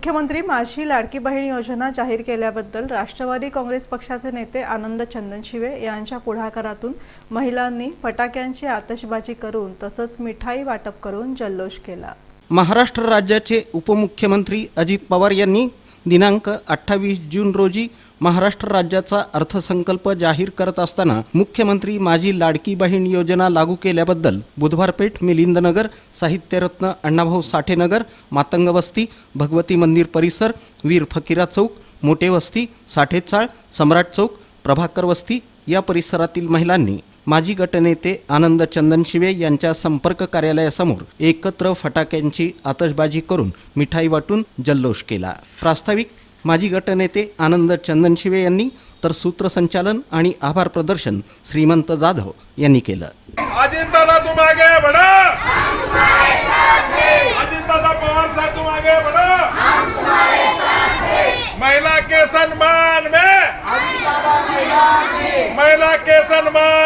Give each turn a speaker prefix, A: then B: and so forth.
A: मुख्यमंत्री माझी लाडकी बहीण योजना जाहीर केल्याबद्दल राष्ट्रवादी काँग्रेस पक्षाचे नेते आनंद चंदनशिवे यांच्या पुढाकारातून महिलांनी फटाक्यांची आतषबाजी करून तसंच मिठाई वाटप करून जल्लोष केला.
B: महाराष्ट्र राज्याचे उपमुख्यमंत्री अजित पवार यांनी दिनांक अठ्ठावीस जून रोजी महाराष्ट्र राज्याचा अर्थसंकल्प जाहीर करत असताना मुख्यमंत्री माझी लाडकी बहीण योजना लागू केल्याबद्दल बुधवारपेठ मिलिंदनगर साहित्यरत्न अण्णाभाऊ साठेनगर मातंग वस्ती भगवती मंदिर परिसर वीर फकीरा चौक मोठे वस्ती साठेचाळ सम्राट चौक प्रभाकर वस्ती या परिसरातील महिलांनी माजी गटनेते आनंद चंदनशिवे यांच्या संपर्क कार्यालयासमोर एकत्र फटाक्यांची आतषबाजी करून मिठाई वाटून जल्लोष केला. प्रास्ताविक माजी गटनेते आनंद चंदनशिवे यांनी तर सूत्रसंचालन आणि आभार प्रदर्शन श्रीमंत जाधव यांनी केलं.
C: महिला के सन्मान में! महिला के सन्मान